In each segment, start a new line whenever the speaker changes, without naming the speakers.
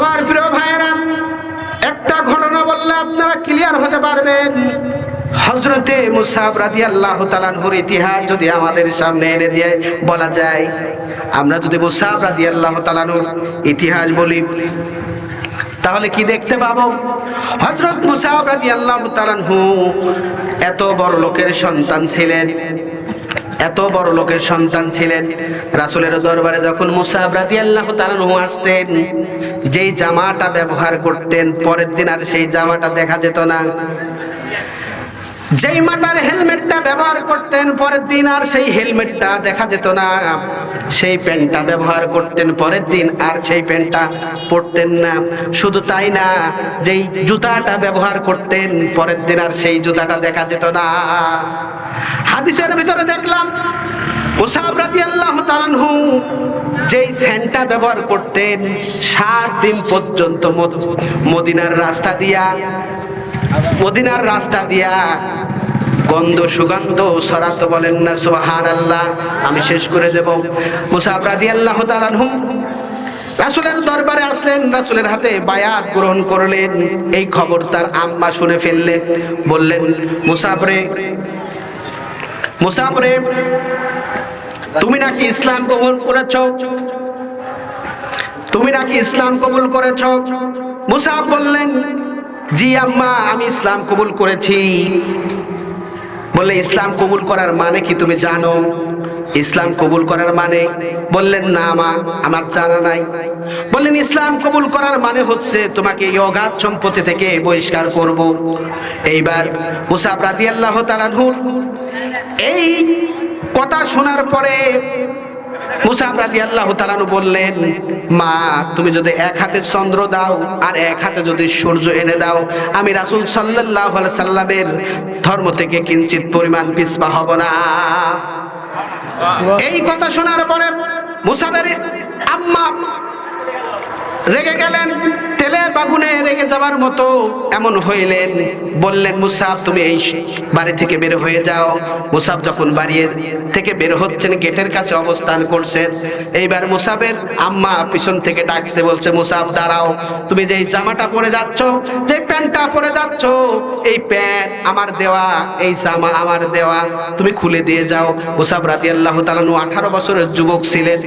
আমার প্রিয় ভাইয়েরা, একটা ঘটনা বললে আপনারা ক্লিয়ার হতে পারবেন। হজরতে মুসাব রাদি আল্লাহ তালানহুর ইতিহাস যদি আমাদের সামনে এনে দিয়ে বলা যায়, আমরা যদি মুসাব রাদি আল্লাহ তালানুর ইতিহাস বলি, তাহলে কি দেখতে পাবো? হজরত মুসাব রাদি আল্লাহ তালানহু এত বড় লোকের সন্তান ছিলেন। এত বড় লোকের সন্তান ছিলেন। রাসুলের দরবারে যখন মুসাব রাদি আল্লাহ তালানহু আসতেন, যেই জামাটা ব্যবহার করতেন, পরের দিন আর সেই জামাটা দেখা যেত না। যেই মাথার হেলমেটটা ব্যবহার করতেন, পরের দিন আর সেই হেলমেটটা দেখা যেত না। সেই প্যান্টটা ব্যবহার করতেন, পরের দিন আর সেই প্যান্টটা পরতেন না। শুধু তাই না, যেই জুতাটা ব্যবহার করতেন, পরের দিন আর সেই জুতাটা দেখা যেত না। হাদিসের ভিতরে দেখলাম যেই স্যান্ডটা ব্যবহার করতেন সাত দিন পর্যন্ত মদ- মদিনার রাস্তা দিয়া, মদিনার রাস্তা দিয়া গন্ধ সুগন্ধ বলেন না আল্লাহ আমি শেষ করে দেব। রাদি আল্লাহ রাসুলের দরবারে আসলেন, রাসুলের হাতে বায়াত গ্রহণ করলেন, এই খবর তার আম্মা শুনে ফেললেন, বললেন মুসাবরে মুসাবরে তুমি নাকি ইসলাম কবুল করেছ? তুমি নাকি ইসলাম কবুল করেছ? মুসাব বললেন, জি আম্মা, আমি ইসলাম কবুল করেছি। বললে, ইসলাম কবুল করার মানে কি তুমি জানো? ইসলাম কবুল করার মানে? বললেন, না মা, আমার জানা নাই। বললেন ইসলাম কবুল করার মানে হচ্ছে তোমাকে এই অগাধ সম্পত্তি থেকে বহিষ্কার করব। এইবার মুসাব রাদিয়াল্লাহু তাআলাহুর এই কথা শোনার পরে মুসাব রাদিয়াল্লাহু তাআলাহু বললেন মা তুমি যদি এক হাতে চন্দ্র দাও আর এক হাতে যদি সূর্য এনে দাও আমি রাসূল সাল্লাল্লাহু আলাইহি সাল্লামের ধর্ম থেকে কিঞ্চিত পরিমাণ পিছপা হব না। এই কথা শোনার পরে মুসাবের আম্মা রেগে গেলেন তেলে বাগুনে রেগে যাওয়ার মতো এমন হইলেন। বললেন, মুসাব, তুমি এই বাড়ি থেকে বের হয়ে যাও। মুসাব যখন বাড়ি থেকে বের হচ্ছেন, গেটের কাছে অবস্থান করছেন, এইবার মুসাবের আম্মা পিছন থেকে ডাকছে, বলছে, মুসাব, দাঁড়াও, তুমি যেই জামাটা পরে যাচ্ছ যে প্যান্টটা পরে যাচ্ছ, এই প্যান্ট আমার দেওয়া, এই জামা আমার দেওয়া, তুমি খুলে দিয়ে যাও। মুসাব রাতি আল্লাহ তালানু আঠারো বছরের যুবক ছিলেন।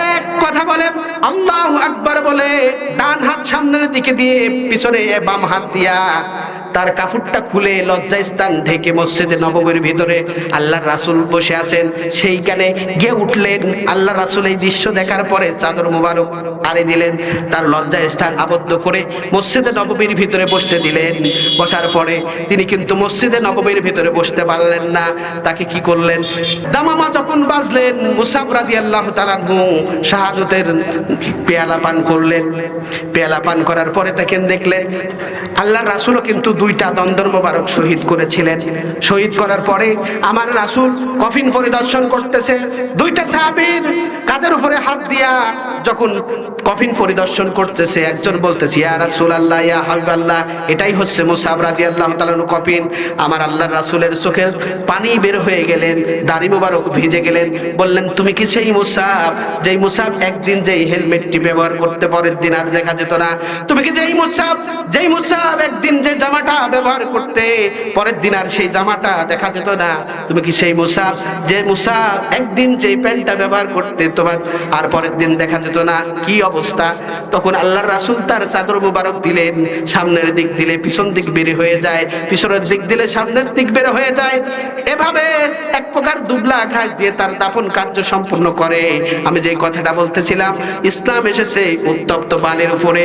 এক কথা বলে আল্লাহ আকবার বলে ডান হাত সামনের দিকে দিয়ে পিছনে বাম হাত দিয়া। তার কাপড়টা খুলে লজ্জা স্থান ঢেকে মসজিদে নবমীর ভিতরে আল্লাহ রাসুল বসে আছেন। সেইখানে গিয়ে উঠলেন। আল্লাহ রাসুল এই দৃশ্য দেখার পরে চাদর মুবারক আরে দিলেন। তার লজ্জা স্থান আবদ্ধ করে মসজিদে নবমীর ভিতরে বসতে দিলেন। বসার পরে তিনি কিন্তু মসজিদে নবমীর ভিতরে বসতে পারলেন না। তাকে কি করলেন? দামামা যখন বাজলেন, মুসাব রাদি আল্লাহ তালানহু শাহাদতের পেয়ালা পান করলেন। পেয়ালা পান করার পরে দেখেন দেখলেন আল্লাহ রাসুলও কিন্তু দুইটা দন্দর মোবারক শহীদ করেছিলেন। শহীদ করার পরে আমার রাসুল কফিন পরিদর্শন করতেছে। দুইটা সাহাবীর কাদের উপরে হাত দিয়া যখন কফিন পরিদর্শন করতেছে, একজন বলতেছে, ইয়া রাসূল আল্লাহ ইয়া হাবিব আল্লাহ এটাই হচ্ছে মুসাব রাদিয়াল্লাহু তাআলা কফিন। আমার আল্লাহর রাসূলের চোখের পানি বের হয়ে গেলেন, দাড়ি মোবারক ভিজে গেলেন। বললেন, তুমি কি সেই মুসাব? যেই মুসাব একদিন যেই হেলমেটটি ব্যবহার করতে পরের দিন আর দেখা যেত না। তুমি কি যেই মুসাব? যেই মুসাব একদিন যে জামাটা ব্যবহার করতে পরের দিন আর সেই জামাটা দেখা যেত না। তুমি কি সেই মুসাব? যে মুসাব একদিন যেই প্যান্টটা ব্যবহার করতে তোমার আর পরের দিন দেখা যেত না, কি অবস্থা? তখন আল্লাহর রাসুল তার চাদর মুবারক দিলেন সামনের দিক দিলে পিছন দিক বের হয়ে যায়, পিছনের দিক দিলে সামনের দিক বের হয়ে যায়। এভাবে এক প্রকার দুবলা ঘাস দিয়ে তার দাফন কার্য সম্পূর্ণ করে। আমি যে কথাটা বলতেছিলাম, ইসলাম এসেছে উত্তপ্ত বালের উপরে।